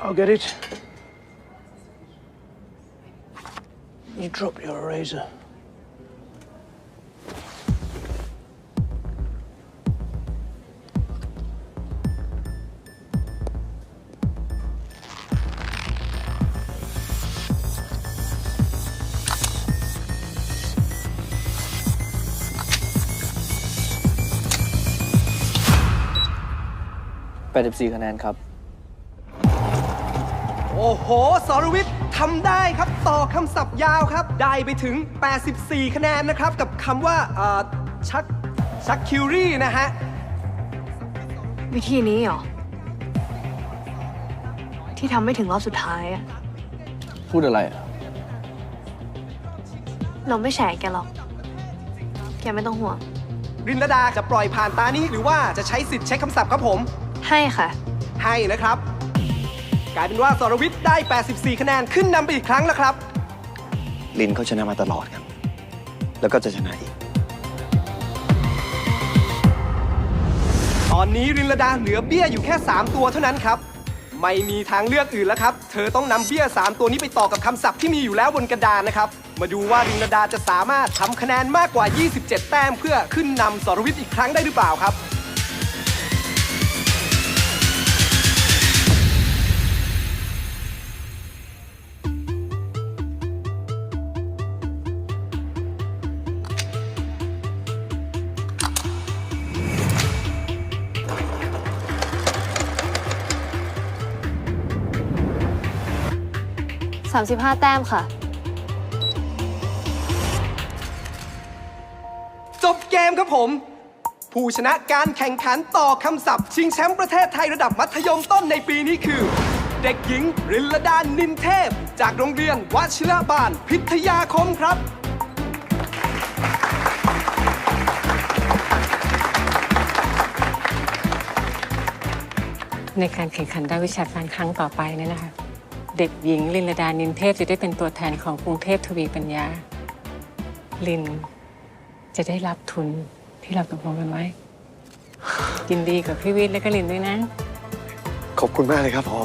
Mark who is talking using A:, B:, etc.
A: I'll get it. You drop your
B: razor.84คะแนนครับ
C: โอ้โห สรวิทย์ทำได้ครับต่อคำศัพท์ยาวครับ ได้ไปถึง 84 คะแนนนะครับ กับคำว่าเอ่อชักชักคิวรี่นะฮะ
D: วิธีนี้เหรอ ที่ทำไม่ถึงรอบสุดท้ายอะ
B: พูดอะไรอะ
D: เราไม่แฉแกหรอก แกไม่ต้องห่วง
C: รินลดาจะปล่อยผ่านตานี้หรือว่าจะใช้สิทธิ์ใช้คำศัพท์ครับผม
D: ให้ค่ะ
C: ให้นะครับ กลายเป็นว่าสรวิทย์ได้ 84 คะแนนขึ้นนำไปอีกครั้งแล้วครับ
E: ลินเขาชนะมาตลอดครับ แล้วก็จะชนะอีก
C: ตอนนี้รินลดาเหลือเบี้ยอยู่แค่ 3 ตัวเท่านั้นครับ ไม่มีทางเลือกอื่นแล้วครับ เธอต้องนำเบี้ย 3 ตัวนี้ไปต่อกับคำศัพท์ที่มีอยู่แล้วบนกระดานนะครับ มาดูว่ารินลดาจะสามารถทำคะแนนมากกว่า 27 แต้มเพื่อขึ้นนำสรวิทย์อีกครั้งได้หรือเปล่าครับ
D: 35 แต้มค่ะ
C: จบเกมครับผม ผู้ชนะการแข่งขันต่อคำศัพท์ ชิงแชมป์ประเทศไทยระดับมัธยมต้นในปีนี้คือ เด็กหญิงรินลดานินเทพ จากโรงเรียนวชิรบาล พิทยาคมครับ
F: ในการแข่งขันด้านวิชาการครั้งต่อไปเนี่ยนะคะ เด็กหญิงลินลดานินเทพจะได้เป็นตัวแทนของกรุงเทพทวีปัญญา ลินจะได้รับทุนที่เราตกลงกันไว้ ยินดีกับพี่วิทย์และก็ลินด้วยนะ
E: ขอบคุณมากเลยครับพอ